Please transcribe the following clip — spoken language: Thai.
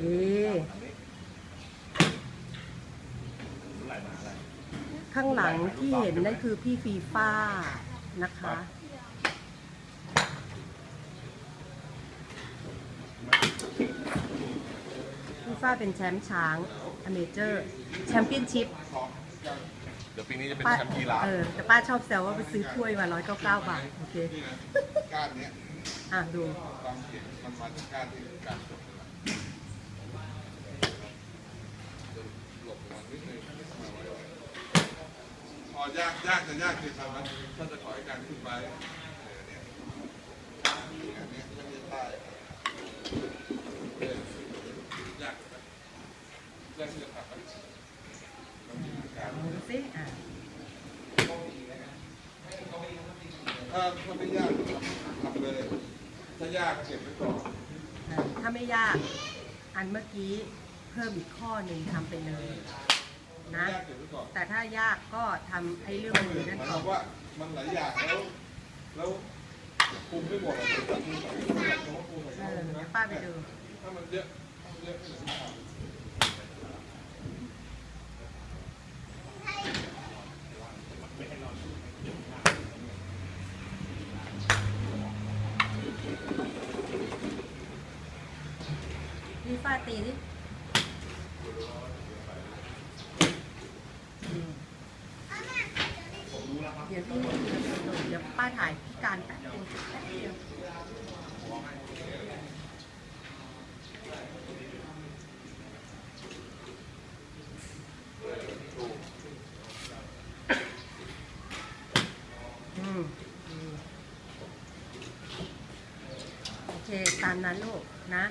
เอะข้างหลังที่เห็นนั่นคือพี่ฟีฟ้านะคะฟีฟ้าเป็นแชมป์ช้างอเมเจอร์แชมเปี้ยนชิพเดี๋ยวปีนี้จะเป็นป้าแชมป์กีฬาเออแต่ป้าชอบแซวว่าไปซื้อถ้วยมา 199 บาท โอเค ก้านเนี้ยอะดูตามเขียนมันมาจากก้านที่การจบหลบมันนิดนึงมาไว้อ๋อ ยากยากจะยากคือทำมันถ้าจะขอให้การขึ้นไปเออเนี่ยอันเนี้ยมันจะใต้เออยากนะยากที่จะทำมันมันมีการดูสิอะถ้าถ้าไม่ยากทำเลย ถ้ายากเก็บไว้ก่อนอะถ้าไม่ยากอันเมื่อกี้เพิ่มอีกข้อหนึ่งทำไปเลย นะยากเก็บไว้ก่อนแต่ถ้ายากก็ทำไอ้เรื่องมือนั่นหมายก่คอวานมว่ามันหลายอย่างแล้วแล้วคุมไม่หมดอะแต่คุมใส่ไม่หมดแต่ว่าคุมใส่เอเข้าอนะเดี๋ยวป้าไปดูถ้ามันเยอะถ้ามันเยอะไม่เหลือที่ทำพี่ฟ้าตีดิอืม เดี๋ยวพี่เดี๋ยวป้าถ่ายพี่การแป๊บเดียวแป๊บเดียวอืมโอเค ตามนั้นลูกนะ